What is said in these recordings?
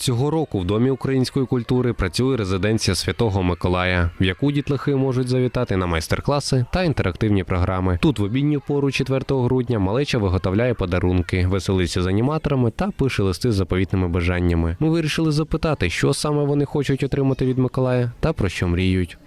Цього року в Домі української культури працює резиденція Святого Миколая, в яку дітлахи можуть завітати на майстер-класи та інтерактивні програми. Тут в обідню пору 4 грудня малеча виготовляє подарунки, веселиться з аніматорами та пише листи з заповітними бажаннями. Ми вирішили запитати, що саме вони хочуть отримати від Миколая та про що мріють.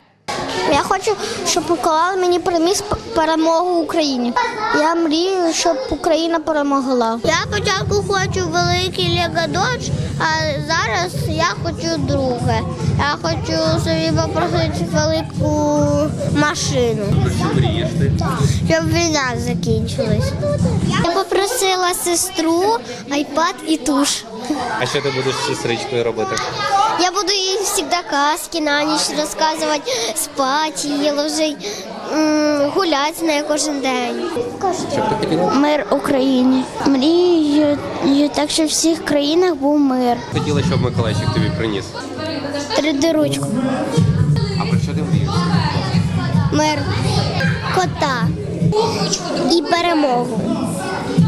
Я хочу, щоб Миколай мені приніс перемогу Україні. Я мрію, щоб Україна перемогла. Я спочатку хочу великий легодоч, а зараз я хочу друге. Я хочу собі попросити велику машину. Щоб війна закінчилась. Я попросила сестру, айпад і туш. А що ти будеш з сестричкою робити? Я буду їй завжди казки на ніч розказувати, спати, її ложить, гуляти з нею кожен день. Мир Україні. Мрію так, щоб в всіх країнах був мир. Хотіла, щоб Миколайчик тобі приніс. 3D ручку. А про що ти мрієш? Мир. Кота. І перемогу.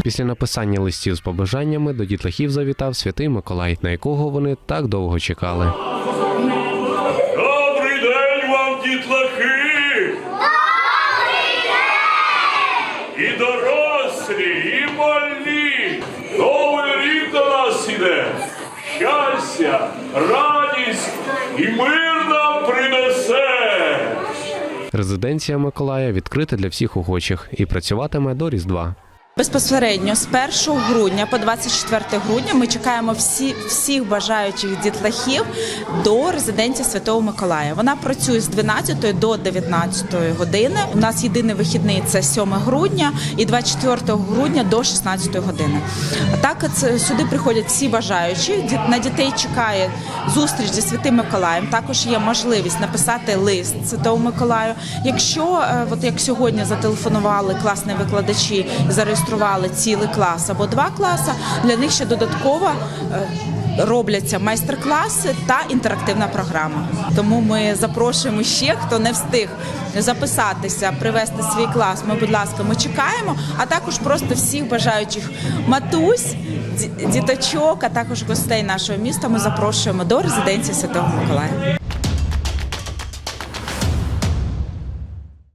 Після написання листів з побажаннями до дітлахів завітав святий Миколай, на якого вони так довго чекали. Добрий день вам, дітлахи! І дорослі, і малі! Новий рік до нас іде! Щастя, радість і мир нам принесе! Резиденція Миколая відкрита для всіх охочих і працюватиме до Різдва. Безпосередньо з 1 грудня по 24 грудня ми чекаємо всі, всіх бажаючих дітлахів до резиденції Святого Миколая. Вона працює з 12 до 19 години. У нас єдиний вихідний це 7 грудня і 24 грудня до 16 години. Так це сюди приходять всі бажаючі. На дітей чекає зустріч зі Святим Миколаєм. Також є можливість написати лист Святому Миколаю. Якщо е, от як сьогодні зателефонували класні викладачі і зареєстрували цілий клас або два класи, для них ще додатково е, робляться майстер-класи та інтерактивна програма. Тому ми запрошуємо ще, хто не встиг записатися, привести свій клас. Ми, будь ласка, ми чекаємо, а також просто всіх бажаючих матусь, діточок, а також гостей нашого міста. Ми запрошуємо до резиденції Святого Миколая.